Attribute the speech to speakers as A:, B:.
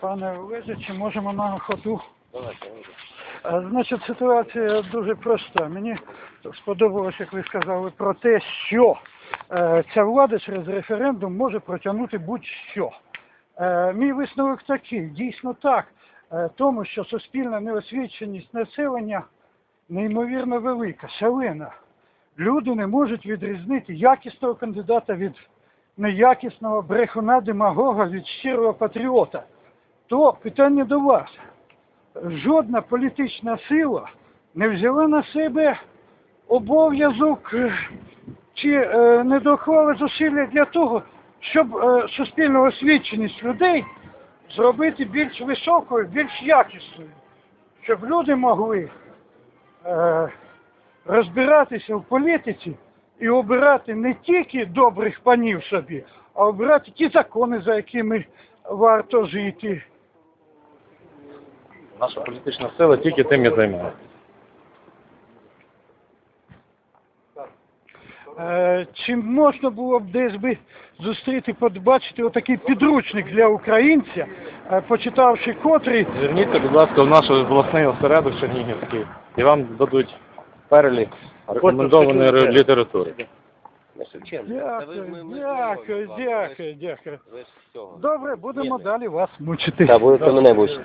A: Пане Олеже, чи можемо на ходу?
B: Давайте.
A: Е, Значить, ситуація дуже проста. Мені сподобалось, як ви сказали, про те, що е, ця влада через референдум може протягнути будь-що. Е, мій висновок такий, дійсно так, тому що суспільна неосвіченість населення неймовірно велика, шалена. Люди не можуть відрізнити якісного кандидата від неякісного брехуна демагога від щирого патріота. То питання до вас жодна політична сила не взяла на себе обов'язок е, чи е, не доклала зусилля для того, щоб е, суспільну освіченість людей зробити більш високою, більш якісною, щоб люди могли розбиратися в політиці і обирати не тільки добрих панів собі, а обирати ті закони, за якими варто жити.
B: Наша політична сила тільки тим і займається.
A: Е, Чи можна було б десь би зустріти, побачити отакий підручник для українця, е, почитавши котрий,
B: Зверніться, будь ласка, в наш обласний осередок Чернігівський, і вам дадуть перелік рекомендованої літератури.
A: дякую, дякую, дякую, дякую. Добре, будемо далі вас мучити.
C: Та будете мене бачити.